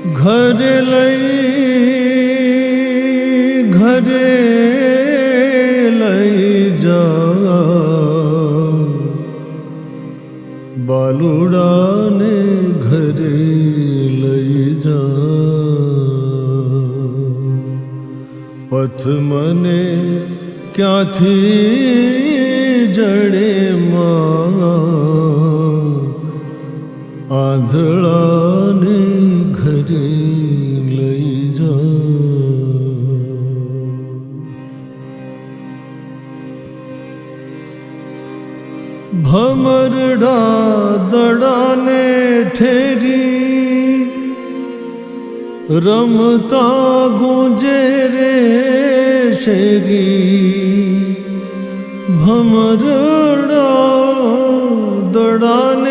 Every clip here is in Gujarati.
ઘરે લઈ ઘરે લઈ જા બાલુડાને ઘરે લઈ જા પથ મને ક્યાંથી જડે માં কাটে লই যা ভমরডা দড়ানে ঠেরি রমতা গুঁজে রে শেরি ভমরডা দড়ানে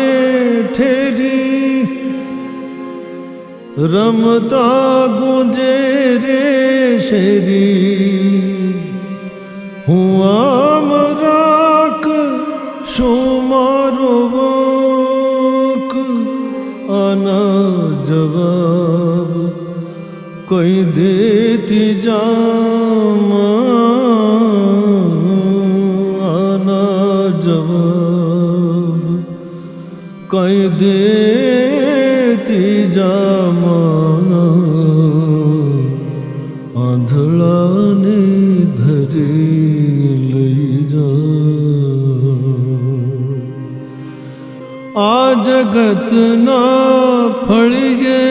রমতা গুজে রে শেরি। হুয়াম রাক সুমারবক আনা জবাব কই দেতি জাম, আনা জবাব কই দেতি જવાબ કઈ દેતી જામાં આંધળાને ઘરે લઈ જા આ જગતના ફળીએ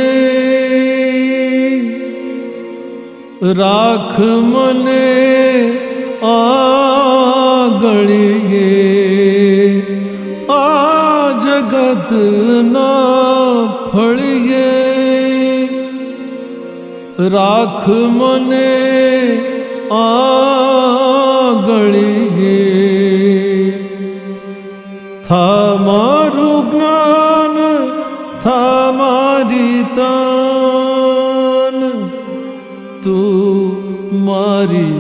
રાખ મને આગળીએ આ જગતના ફળીએ રાખ મને આગળીએ થા મારું જ્ઞાન, થા મારી તાન. તું મારી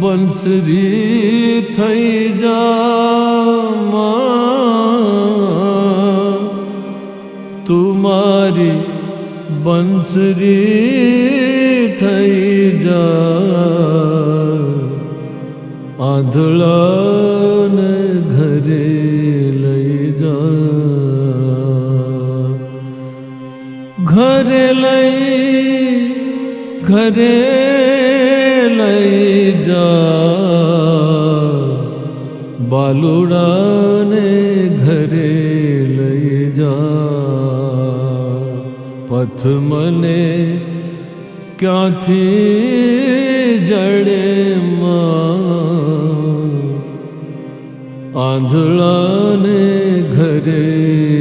બંસરી થઈ જા. તું મારી બંસરી થઈ જા આંધળાને ઘરે લઈ જા ઘરે લઈ ઘરે લઈ જા બાલુડાને પથ મને ક્યાંથી જડે આંધળાને ઘરે